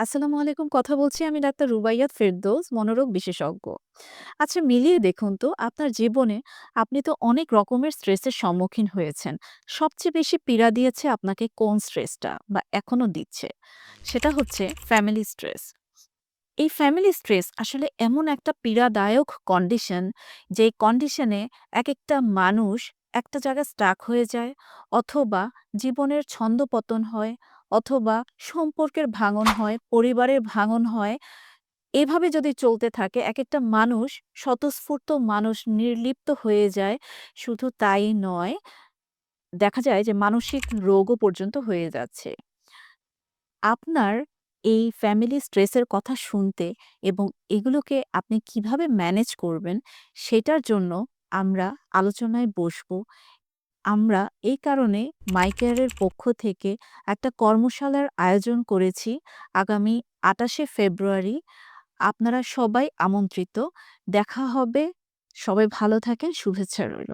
আসসালামু আলাইকুম। কথা বলছি আমি ডাক্তার রুবাইয়াত ফেরদৌস, মনোরোগ বিশেষজ্ঞ। আচ্ছা মিলিয়ে দেখুন তো আপনার জীবনে আপনি তো অনেক রকমের স্ট্রেসের সম্মুখীন হয়েছেন। সবচেয়ে বেশি পীড়া দিয়েছে আপনাকে কোন স্ট্রেসটা বা এখনও দিচ্ছে? সেটা হচ্ছে ফ্যামিলি স্ট্রেস। এই ফ্যামিলি স্ট্রেস আসলে এমন একটা পীড়াদায়ক কন্ডিশন, যেই কন্ডিশনে এক একটা মানুষ একটা জায়গায় স্টাক হয়ে যায় অথবা জীবনের ছন্দপতন হয় অথবা সম্পর্কের ভাঙন হয়, পরিবারের ভাঙন হয়। এভাবে যদি চলতে থাকে এক একটা মানুষ স্বতঃস্ফূর্ত মানুষ নির্লিপ্ত হয়ে যায়। শুধু তাই নয়, দেখা যায় যে মানসিক রোগও পর্যন্ত হয়ে যাচ্ছে। আপনার এই ফ্যামিলি স্ট্রেসের কথা শুনতে এবং এগুলোকে আপনি কীভাবে ম্যানেজ করবেন সেটার জন্য আমরা আলোচনায় বসব। আমরা এই কারণে মাইকেয়ারের পক্ষ থেকে একটা কর্মশালার আয়োজন করেছি আগামী আটাশে ফেব্রুয়ারি। আপনারা সবাই আমন্ত্রিত। দেখা হবে। সবাই ভালো থাকেন। শুভেচ্ছা রইল।